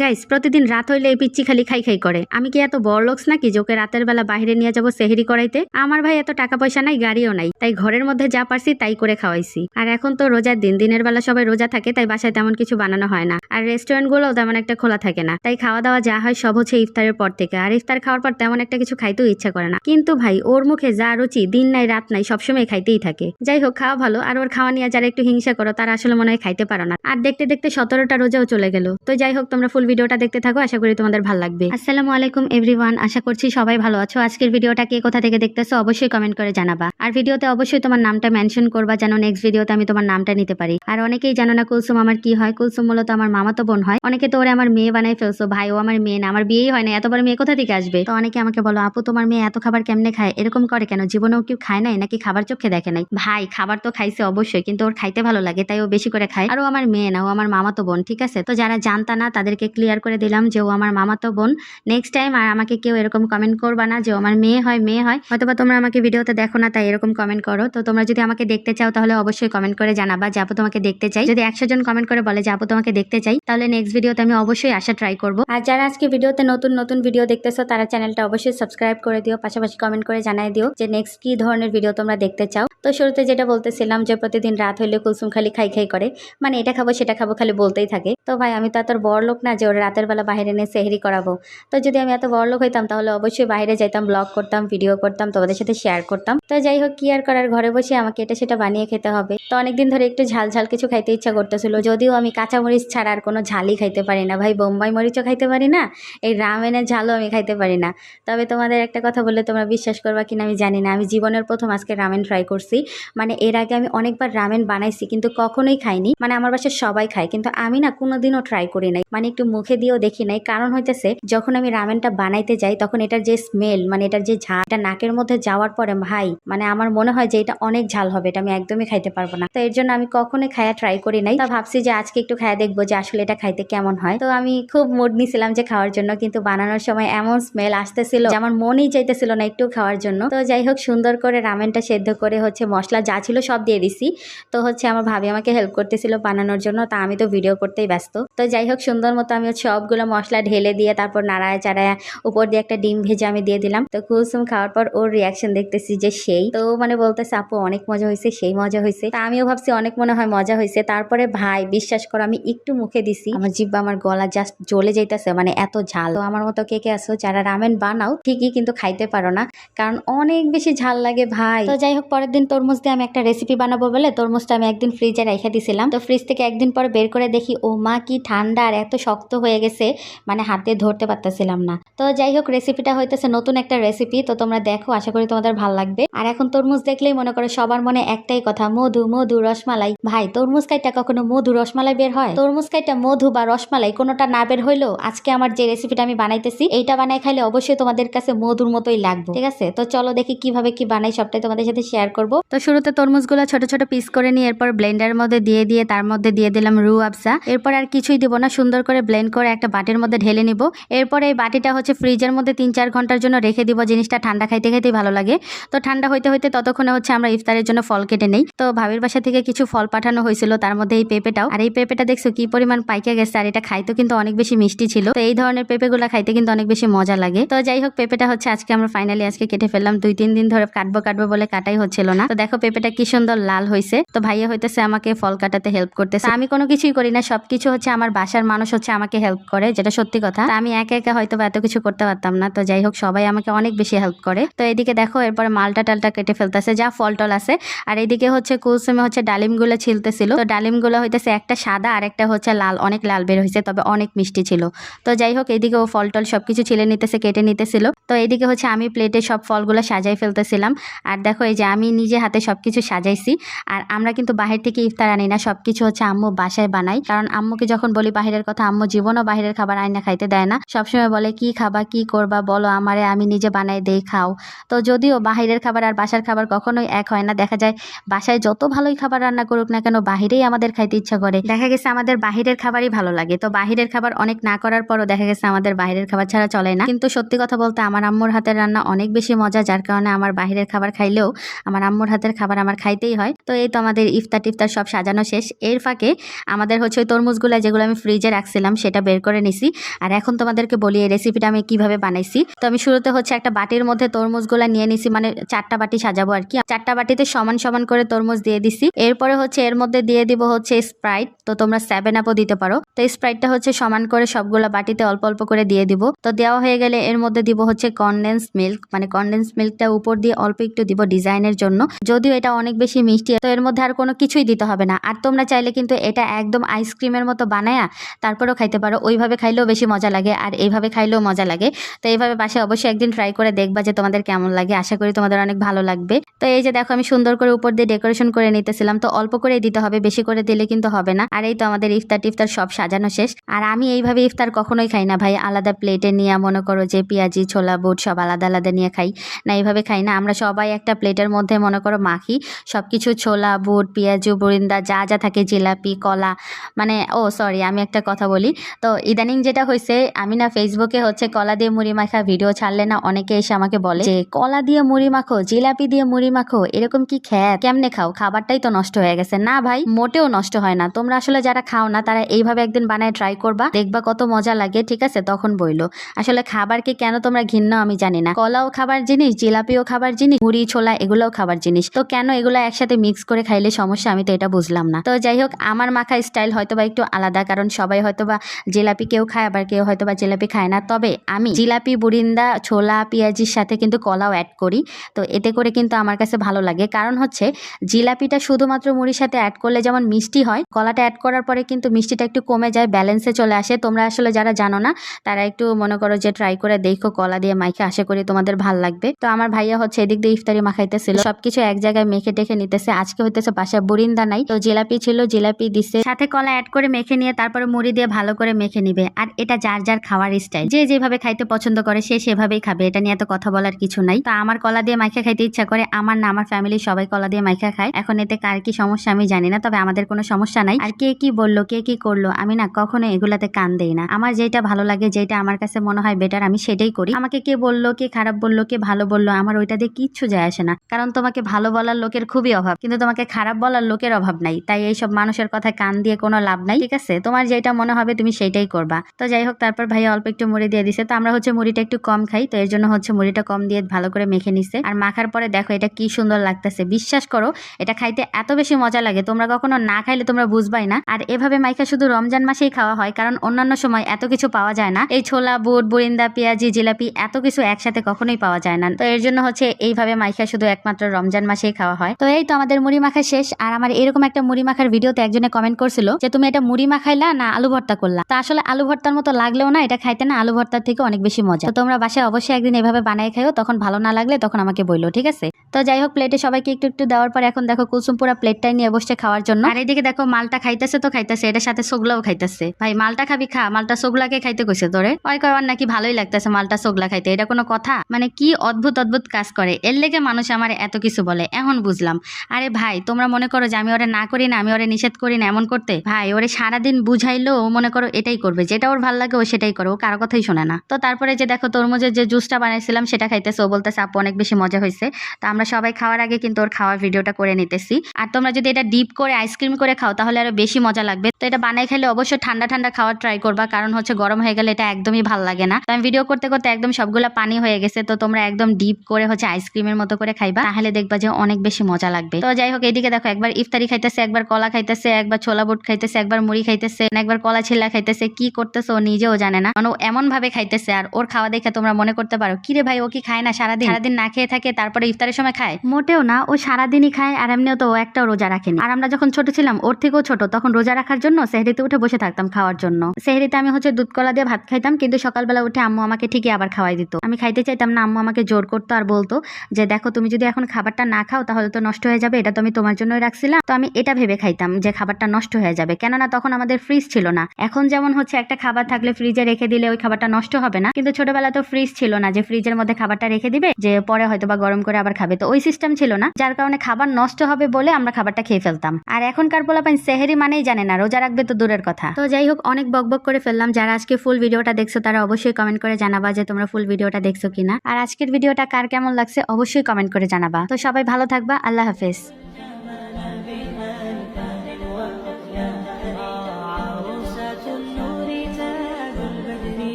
Guys প্রতিদিন রাত হইলে এই পিচ্ছি খালি খাই খাই করে। আমি কি এত বড় লোকস নাকি যে ওকে রাতের বেলা বাইরে নিয়ে যাব সেহেরি করাইতে? আমার ভাই এত টাকা পয়সা নাই, গাড়িও নাই। তাই ঘরের মধ্যে যা পারছি তাই করে খাওয়াইছি। আর এখন তো রোজার দিন দিনের বেলা সবাই রোজা থাকে, তাই বাসায় তেমন কিছু বানানো হয় না। আর রেস্টুরেন্টগুলো তেমন একটা খোলা থাকে না। তাই খাওয়া দাওয়া যা হয় সব হচ্ছে ইফতারের পর থেকে। আর ইফতার খাওয়ার পর তেমন একটা কিছু খাইতেও ইচ্ছা করে না। কিন্তু ভাই, ওর মুখে যা রুচি, দিন নাই, রাত নাই, সবসময় খাইতেই থাকে। যাই হোক, খাওয়া ভালো। আর ওর খাওয়া নিয়ে যারা একটু হিংসা করো, তারা আসলে মনে হয় খাইতে পারো না। আর দেখতে দেখতে সতেরোটা রোজাও চলে গেল। তো যাই হোক, তোমরা ফুল ভিডিওটা দেখতে থাকো, আশা করি তোমাদের ভালো লাগবে। আসসালামু আলাইকুম এভরিওয়ান, আশা করছি সবাই ভালো আছো। আজকের ভিডিওটা কে কোথা থেকে দেখতেছো অবশ্যই কমেন্ট করে জানাবা। আর ভিডিওতে অবশ্যই তোমার নামটা মেনশন করবা যেন নেক্সট ভিডিওতে আমি তোমার নামটা নিতে পারি। আর অনেকেই জানো না কুলসুম আমার কি হয়? কুলসুম মূলত আমার মামাতো বোন হয়। অনেকে তো ওরে আমার মেয়ে বানাই ফেলছো, ভাই, ও আমার মেয়ে না, আমার বিয়েই হয় না এতবার মেয়ে কোথা থেকে আসবে? তো অনেকে আমাকে বলো, আপু, তোমার মেয়ে এত খাবার কেমনে খায়? এরকম করে কেন? জীবনেও কেউ খায় নাই নাকি খাবার চোখে দেখে নাই? ভাই, খাবার তো খাইছে অবশ্যই, কিন্তু ওর খাইতে ভালো লাগে, তাই ও বেশি করে খায়। আর ও আমার মেয়ে না, ও আমার মামাতো বোন, ঠিক আছে? তো যারা জানতা না তাদেরকে ক্লিয়ার করে দিলাম যে ও আমার মামাতো বোন। নেক্সট টাইম আর আমাকে কেউ এরকম কমেন্ট করবা না যে আমার মেয়ে হয় মেয়ে হয়। অথবা তোমরা আমাকে ভিডিওতে দেখো না, তাই এরকম কমেন্ট করো। তো তোমরা যদি আমাকে দেখতে চাও, তাহলে অবশ্যই কমেন্ট করে জানাবা যে আপু তোমাকে দেখতে চাই। যদি একশো জন কমেন্ট করে বলে যে আপু তোমাকে দেখতে চাই, তাহলে নেক্সট ভিডিওতে আমি অবশ্যই আসা ট্রাই করব। আর যারা আজকে ভিডিওতে নতুন নতুন ভিডিও দেখতেছো, তারা চ্যানেলটা অবশ্যই সাবস্ক্রাইব করে দিও, পাশাপাশি কমেন্ট করে জানাই দিও যে নেক্সট কি ধরনের ভিডিও তোমরা দেখতে চাও। তো শুরুতে যেটা বলতেছিলাম যে প্রতিদিন রাত হইলে কুলসুম খালি খাই খাই করে। মানে এটা খাব, সেটা খাব, খালি বলতেই থাকে। তো ভাই, আমি তো এত বড় লোক না যে ওরা রাতের বেলা বাইরে নিয়ে সেহরি করাবো। তো যদি আমি এত বড় লোক হইতাম, তাহলে অবশ্যই বাইরে যাইতাম ব্লগ করতাম ভিডিও করতাম, তোমাদের সাথে শেয়ার করতাম। তো যাই হোক, কি আর করার? ঘরে বসে আমাকে এটা সেটা বানিয়ে খেতে হবে। তো অনেকদিন ধরে একটু ঝাল ঝাল কিছু খাইতে ইচ্ছা করতেছিল, যদিও আমি কাঁচা মরিচ ছাড়া আর কোনো ঝালই খাইতে পারি না। ভাই, বোম্বাই মরিচও খাইতে পারি না, এই রামেনের ঝালও আমি খাইতে পারি না। তবে তোমাদের একটা কথা বললে তোমরা বিশ্বাস করবা কিনা আমি জানি না। আমি জীবনের প্রথম আজকে রামেন ট্রাই করছি। মানে এর আগে আমি অনেকবার রামেন বানাইছি, কিন্তু কখনোই খাইনি। মানে আমার বাসায় সবাই খায়, কিন্তু আমি না কোনোদিনও ট্রাই করি নাই। মানে একটু মুখে দিয়েও দেখি নাই। কারণ হইতেছে, যখন আমি রামেনটা বানাইতে যাই, তখন এটার যে স্মেল মানে এটার যে ঝাল, এটা নাকের মধ্যে যাওয়ার পরে, ভাই মানে আমার মনে হয় যে এটা অনেক ঝাল হবে, এটা আমি একদমই খাইতে পারব না। তো এর জন্য আমি কখনোই খায়া ট্রাই করি নাই। তা ভাবছি যে আজকে একটু খায়া দেখব যে আসলে এটা খাইতে কেমন হয়। তো আমি খুব মুড নিছিলাম যে খাওয়ার জন্য, কিন্তু বানানোর সময় এমন স্মেল আসতেছিল আমার মনই চাইতেছিল না একটু খাওয়ার জন্য। তো যাই হোক, সুন্দর করে রামেনটা সেদ্ধ করে হচ্ছে মশলা যা ছিল সব দিয়ে দিছি। তো হচ্ছে আমার ভাবি আমাকে হেল্প করতেছিল বানানোর জন্য, তা আমি তো ভিডিও করতেই ব্যস্ত। তো যাই হোক, সুন্দর মতো আমি সবগুলো মশলা ঢেলে দিয়ে তারপর নাড়ায় চাড়ায় উপর দিয়ে একটা ডিম ভেজে আমি দিয়ে দিলাম। তো কুলসুম খাওয়ার পর ওর রিয়াকশন দেখতেছি যে সেই। তো মানে বলতেছে, আপু, অনেক মজা হয়েছে, সেই মজা হয়েছে। তা আমিও ভাবছি অনেক মনে হয় মজা হয়েছে। তারপরে, ভাই, বিশ্বাস করো, আমি একটু মুখে দিছি। আমার জিব্বা, আমার গলা জাস্ট জ্বলে যাইতেছে মানে এত ঝাল। তো আমার মতো কে কে আছো, যারা রামেন বানাও, ঠিকই কিন্তু খাইতে পারো না। কারণ অনেক বেশি ঝাল লাগে, ভাই। তো যাই হোক, পরের দিন তরমুজ দিয়ে আমি একটা রেসিপি বানাবো বলে তরমুজটা আমি একদিন ফ্রিজে রেখে দিছিলাম। তো ফ্রিজ থেকে একদিন পরে বের করে দেখি ও মা কি ঠান্ডা আর এত শক্ত হয়ে গেছে মানে হাতে ধরতে পারতেছিলাম না। তো যাই হোক রেসিপিটা হইতেছে নতুন একটা রেসিপি তো তোমরা দেখো, আশা করি তোমাদের ভালো লাগবে। আর এখন তরমুজ দেখলেই মনে করো সবার মনে একটাই কথা, মধু মধু, রসমালাই। ভাই, তরমুজ কাইটা কখনো মধু, রসমালাই বের হয়? তরমুজ কাইটা মধু বা রসমালাই কোনোটা না বের হইলেও আজকে আমার যে রেসিপিটা আমি বানাইতেছি, এইটা বানাই খাইলে অবশ্যই তোমাদের কাছে মধুর মতোই লাগবে। ঠিক আছে? তো চলো দেখি কীভাবে কি বানাই, সবটাই তোমাদের সাথে শেয়ার করব। তো শুরুতে তরমুজগুলো ছোট ছোট পিস করে নিয়ে, এরপর ব্লেন্ডার মধ্যে দিয়ে দিয়ে, তার মধ্যে দিয়ে দিলাম রু আফসা এরপর আর কিছুই দিব না, সুন্দর করে ব্লেন্ড করে একটা বাটির মধ্যে ঢেলে নিব। এরপর এই বাটিটা হচ্ছে ফ্রিজের মধ্যে তিন চার ঘণ্টার জন্য রেখে দিব। জিনিসটা ঠান্ডা খাইতে খাইতেই ভালো লাগে। তো ঠান্ডা হইতে হইতে ততক্ষণে হচ্ছে আমরা ইফতারের জন্য ফল কেটে নেই। তো ভাবির বাসা থেকে কিছু ফল পাঠানো হয়েছিল, তার মধ্যে এই পেঁপেটাও। আর এই পেঁপেটা দেখছ কি পরিমাণ পাইকে গেছে, আর এটা খাইতে কিন্তু অনেক বেশি মিষ্টি ছিল। তো এই ধরনের পেঁপেগুলো খাইতে কিন্তু অনেক বেশি মজা লাগে। তো যাই হোক, পেঁপেটা হচ্ছে আজকে আমরা ফাইনালি আজকে কেটে ফেললাম। দুই তিন দিন ধরে কাটবো কাটবো বলে কাটাই হচ্ছিল না। তো দেখো পেঁপেটা কি সুন্দর লাল হয়েছে তো ভাইয়া হইতেছে আমাকে ফল কাটাতে হেল্প করতেছে। আমি কোনো কিছুই করি না, সবকিছু হচ্ছে আমার বাসার মানুষ হচ্ছে আমাকে হেল্প করে, যেটা সত্যি কথা। আমি একা একা হয়তো এত কিছু করতে পারতাম না। তো যাই হোক, সবাই আমাকে অনেক বেশি হেল্প করে। তো এদিকে দেখো, এরপরে মালটা টালটা কেটে ফেলতেছে, যা ফল টল আছে। আর এইদিকে হচ্ছে কুলসুমে হচ্ছে ডালিমগুলো ছিলতেছিল। তো ডালিমগুলো হইতেছে একটা সাদা আর একটা হচ্ছে লাল। অনেক লাল বের হয়েছে তবে অনেক মিষ্টি ছিল। তো যাই হোক এইদিকে ও ফল টল সবকিছু ছিলে নিতেছে, কেটে নিতেছিল। তো এইদিকে হচ্ছে আমি প্লেটে সব ফলগুলো সাজাই ফেলতেছিলাম। আর দেখো, এই যে আমি নিজে হাতে সবকিছু সাজাইছি। আর আমরা কিন্তু বাহির থেকে ইফতার আনি না, সবকিছু হচ্ছে আম্মু বাসায় বানাই কারণ আম্মুকে যখন বলি বাহিরের কথা, আম্মু জীবনও বাহিরের খাবার আইনা খাইতে দেয় না। সবসময় বলে, কি খাবা, কি করবা, বলো আমারে, আমি নিজে বানাই, দেই, খাও। তো যদিও বাহিরের খাবার আর বাসার খাবার কখনোই এক হয় না। দেখা যায়, বাসায় যত ভালোই খাবার রান্না করুক না কেন, বাহিরেই আমাদের খাইতে ইচ্ছা করে। দেখা গেছে, আমাদের বাহিরের খাবারই ভালো লাগে। তো বাহিরের খাবার অনেক না করার পরও দেখা গেছে, আমাদের বাহিরের খাবার ছাড়া চলে না। কিন্তু সত্যি কথা বলতে, আমার আম্মুর হাতের রান্না অনেক বেশি মজা, যার কারণে আমার বাহিরের খাবার খাইলেও আমার আম্মুর হাতের খাবার আমার খাইতেই হয়। তো এই তো আমাদের ইফতার টিফতার সব সাজানো শেষ। এর ফাঁকে আমাদের হচ্ছে তরমুজগুলো, যেগুলো আমি ফ্রিজে রাখছিলাম সেই সেটা বের করে নিছি। আর এখন তোমাদেরকে বলি, এই রেসিপিটা আমি কীভাবে বানাইছি। তো আমি শুরুতে হচ্ছে একটা বাটির মধ্যে তরমুজগুলা নিয়ে নিছি মানে চারটা বাটি সাজাবো আর কি। চারটা বাটিতে সমান সমান করে তরমুজ দিয়ে দিছি। এরপরে হচ্ছে এর মধ্যে দিয়ে দিব হচ্ছে স্প্রাইট। তো তোমরা সেভেন আপও দিতে পারো। তো স্প্রাইটটা হচ্ছে সমান করে সবগুলা বাটিতে অল্প অল্প করে দিয়ে দিব। তো দেওয়া হয়ে গেলে এর মধ্যে দিব হচ্ছে কনডেন্স মিল্ক মানে কনডেন্স মিল্কটা উপর দিয়ে অল্প একটু দিব ডিজাইনের জন্য। যদিও এটা অনেক বেশি মিষ্টি, তো এর মধ্যে আর কোনো কিছুই দিতে হবে না। আর তোমরা চাইলে কিন্তু এটা একদম আইসক্রিমের মতো বানায়া তারপরেও খাইতে পারো। ওইভাবে খাইলেও বেশি মজা লাগে আর এইভাবে খাইলেও মজা লাগে। তো এইভাবে বাসায় অবশ্যই একদিন ট্রাই করে দেখবা যে তোমাদের কেমন লাগে। আশা করি তোমাদের অনেক ভালো লাগবে। তো এই যে দেখো, আমি সুন্দর করে উপর দিয়ে ডেকোরেশন করে নিতেছিলাম। তো অল্প করেই দিতে হবে, বেশি করে দিলে কিন্তু হবে না। আর এই তো আমাদের ইফতার টিফতার সব সাজানো শেষ। আর আমি এইভাবে ইফতার কখনোই খাই না ভাই। আলাদা প্লেটে নিয়ে মনে করো যে পেঁয়াজি, ছোলা, বুট সব আলাদা আলাদা নিয়ে খাই। না, এইভাবে খাই না। আমরা সবাই একটা প্লেটের মধ্যে মনে করো মাখি। সব কিছু ছোলা, বুট, পেঁয়াজু, বরিন্দা, যা যা থাকে, জিলাপি, কলা। মানে ও সরি আমি একটা কথা বলি। তো ইদানিং যেটা হয়েছে আমি না ফেসবুকে হচ্ছে কলা দিয়ে মুড়ি মাখা ভিডিও ছাড়লে না অনেকে এসে আমাকে বলে যে, কলা দিয়ে মুড়ি মাখো, জিলাপি দিয়ে মুড়ি মাখো, এরকম কি খ্যাত? কেমনে খাও? খাবারটাই তো নষ্ট হয়ে গেছে। না ভাই, মোটেও নষ্ট হয় না। তোমরা আসলে যারা খাও না, তারা এইভাবে একদিন বানায় ট্রাই করবা, দেখবা কত মজা লাগে, ঠিক আছে? তখন বইলো। আসলে খাবারকে কেন তোমরা ঘৃণা আমি জানি না। কলাও খাবার জিনিস, জিলাপিও খাবার জিনিস, মুড়ি, ছোলা, এগুলোও খাবার জিনিস। তো কেন এগুলো একসাথে মিক্স করে খাইলে সমস্যা? আমি তো এটা বুঝলাম না। তো যাই হোক, আমার মাখা স্টাইল হয়তো বা একটু আলাদা, কারণ সবাই হয়তো বা জিলাপি কেউ খায়, আবার কেউ হয়তো বা জিলাপি খায় না। তবে আমি জিলাপি, বুরিন্দা, ছোলা, পেঁয়াজির সাথে কিন্তু কলাও অ্যাড করি। তো এতে করে কিন্তু আমার কাছে ভালো লাগে। কারণ হচ্ছে জিলাপিটা শুধুমাত্র মুড়ির সাথে অ্যাড করলে যেমন মিষ্টি হয়, কলাটা অ্যাড করার পরে কিন্তু মিষ্টিটা একটু কমে যায় ব্যালেন্সে চলে আসে। তোমরা আসলে যারা জানো না, তারা একটু মনে করো যে ট্রাই করে দেখো, কলা দিয়ে মাইকে আশা করি তোমাদের ভালো লাগবে। তো আমার ভাইয়া হচ্ছে এদিক দিয়ে ইফতারি মাখাইতেছিল। সবকিছু এক জায়গায় মেখে টেখে নিতেছে। আজকে হইতেছে বাসায় বুরিন্দা নাই। তো জিলাপি ছিল, জিলাপি দিছে। সাথে কলা অ্যাড করে মেখে নিয়ে তারপরে মুড়ি দিয়ে ভালো করে মেখে নিবে। আর এটা যার যার খাওয়ার স্টাইল যে যেভাবে খাইতে পছন্দ করে, সে সেভাবেই খাবে। এটা নিয়ে এত কথা বলার কিছু নাই। তো আমার কলা দিয়ে মাইখা খাইতে ইচ্ছা করে। আমার না, আমার ফ্যামিলির সবাই কলা দিয়ে মাইখা খায়। এখন এতে কার কি সমস্যা আমি জানি না, তবে আমাদের কোনো সমস্যা নাই। আর কে কি বলল, কে কি করল, আমি না কখনো এগুলাতে কান দেই না। আমার যেটা ভালো লাগে যেটা আমার কাছে মনে হয় বেটার আমি সেটাই করি। আমাকে কে বলল, কে খারাপ বলল, কে ভালো বলল, আমার ওইটা দিয়ে কিচ্ছু যায় আসে না। কারণ তোমাকে ভালো বলার লোকের খুবই অভাব। কিন্তু তোমাকে খারাপ বলার লোকের অভাব নাই। তাই এইসব মানুষের কথা কান দিয়ে কোনো লাভ নাই। ঠিক আছে? তোমার যেটা মনে হবে তুমি সেইটাই করবা। তো যাই হোক, তারপর ভাই অল্প একটু মুড়ি দিয়ে দিছে। তো আমরা হচ্ছে মুড়িটা একটু কম খাই, তো এর জন্য হচ্ছে মুড়িটা কম দিয়ে ভালো করে মেখে নিছে। আর মাখার পরে দেখো এটা কি সুন্দর লাগতেছে। বিশ্বাস করো, এটা খাইতে এত বেশি মজা লাগে। তোমরা কখনো না খাইলে তোমরা বুঝবাই না। আর এভাবে মাইখা শুধু রমজান মাসেই খাওয়া হয়, কারণ অন্যান্য সময় এত কিছু পাওয়া যায় না। এই ছোলা, বুট, বুরিন্দা, পেঁয়াজি, জিলাপি এত কিছু একসাথে কখনোই পাওয়া যায় না। তো এর জন্য হচ্ছে এইভাবে মাইখা শুধু একমাত্র রমজান মাসেই খাওয়া হয়। তো এই তো আমাদের মুড়ি মাখা শেষ। আর আমার এরকম একটা মুড়ি মাখার ভিডিওতে একজনে কমেন্ট করছিল যে, তুমি এটা মুড়ি মাখাইলা না আলু ভর্তা করলা? তো আসলে আলু ভর্তার মতো লাগলেও না, এটা খাইতে না, আলু ভর্তার থেকে অনেক বেশি মজা। তো তোমরা বাসায় অবশ্যই একদিন এভাবে বানাই খাইও, তখন ভালো না লাগলে তখন আমাকে বলল ঠিক আছে? তো যাই হোক প্লেটে সবাইকে একটু একটু দেওয়ার পর এখন দেখো কুলসুম পুরা প্লেটটাই নিয়ে বসছে খাওয়ার জন্য। আর এদিকে দেখো মালটা খাইতেছে তো খাইতেছে, এটার সাথে সোগলাও খাইতেছে। ভাই, মালটা খাবি খা, মালটা সোগলাকে খাইতে কইছে তোরে। ওই কয়বার নাকি ভালোই লাগতেছে মালটা সোগলা খাইতে, এটা কোনো কথা? মানে কি অদ্ভুত অদ্ভুত কাজ করে। এর লেগে মানুষ আমার এত কিছু বলে, এখন বুঝলাম। আরে ভাই, তোমরা মনে করো যে আমি ওরে না করি না, আমি ওরে নিষেধ করি না এমন করতে? ভাই, ওরে সারাদিন বুঝাইলো মনে করো এটাই করবে, যেটা ওর ভালো লাগে ও সেটাই করো, ও কারও কথাই শোনে না। তো তারপরে যে দেখো তরমুজের যে জুসটা বানাইছিলাম সেটা খাইতেছে, ও বলতেছে, আপু, অনেক বেশি মজা হয়েছে তো আমরা সবাই খাওয়ার আগে কিন্তু ওর খাওয়ার ভিডিওটা করে নিতেছি। আর তোমরা যদি এটা ডিপ করে আইসক্রিম করে খাও, তাহলে আরও বেশি মজা লাগবে। তো এটা বানাই খেলে অবশ্যই ঠান্ডা ঠান্ডা খাওয়ার ট্রাই করবা, কারণ হচ্ছে গরম হয়ে গেলে এটা একদমই ভালো লাগে না। তো আমি ভিডিও করতে করতে একদম সবগুলা পানি হয়ে গেছে, তো তোমরা একদম ডিপ করে হচ্ছে আইসক্রিমের মতো করে খাইবা, তাহলে দেখবা যে অনেক বেশি মজা লাগবে। তো যাই হোক, এদিকে দেখো, একবার ইফতারি খাইতেছে, একবার কলা খাইতেছে, একবার ছোলা বুট খাইতেছে, একবার মুড়ি খাইতেছে, একবার কলা ছিলা খাইতেছে, কি করতেছে ও নিজেও জানে না। মানে ও এমন ভাবে খাইতেছে আর ওর খাওয়া দেখে তোমরা মনে করতে পারো, কিরে ভাই, ও কি খায় না সারাদিন? সারাদিন না খেয়ে থাকে, তারপরে ইফতারের সময় খায়। মোটেও না, ও সারাদিনই খায় আর এমনিও তো ও একটাও রোজা রাখেনি। আর আমরা যখন ছোট ছিলাম, ওর থেকেও ছোট, তখন রোজা রাখার জন্য সেহরিতে উঠে বসে থাকতাম খাওয়ার জন্য। সেহরিতে আমি হচ্ছে দুধ কলা দিয়ে ভাত খাইতাম, কিন্তু সকালবেলা উঠে আম্মু আমাকে ঠিকই আবার খাওয়াই দিত। আমি খাইতে চাইতাম না, আম্মু আমাকে জোর করতো আর বলতো যে, দেখো, তুমি যদি এখন খাবারটা না খাও, তাহলে তো নষ্ট হয়ে যাবে, এটা তো আমি তোমার জন্যই রাখছিলাম। তো আমি এটা ভেবে খাইতাম যে, খাবারটা নষ্ট হয়ে যাবে। কেননা তখন আমাদের ফ্রিজ ছিল না। এখন যেমন হচ্ছে একটা খাবার থাকলে ফ্রিজে রেখে দিলে ওই খাবারটা নষ্ট হবে না। কিন্তু ছোটবেলা তো ফ্রিজ ছিল না যে ফ্রিজের মধ্যে খাবারটা রেখে দিবে, যে পরে হয়তো বা গরম করে আবার খাবে। তো ওই সিস্টেম ছিল না, যার কারণে খাবার নষ্ট হবে বলে আমরা খাবারটা খেয়ে ফেলতাম। আর এখনকার পোলাপাইন সেহেরি মানেই জানে না, রোজা রাখবে তো দূরের কথা। তো যাই হোক, অনেক বকবক করে ফেললাম। যারা আজকে ফুল ভিডিওটা দেখছ, তারা অবশ্যই কমেন্ট করে জানাবা যে তোমরা ফুল ভিডিওটা দেখছ কিনা। আর আজকের ভিডিওটা কার কেমন লাগছে, অবশ্যই কমেন্ট করে জানাবা। তো সবাই ভালো থাকবা, আল্লাহ হাফেজ।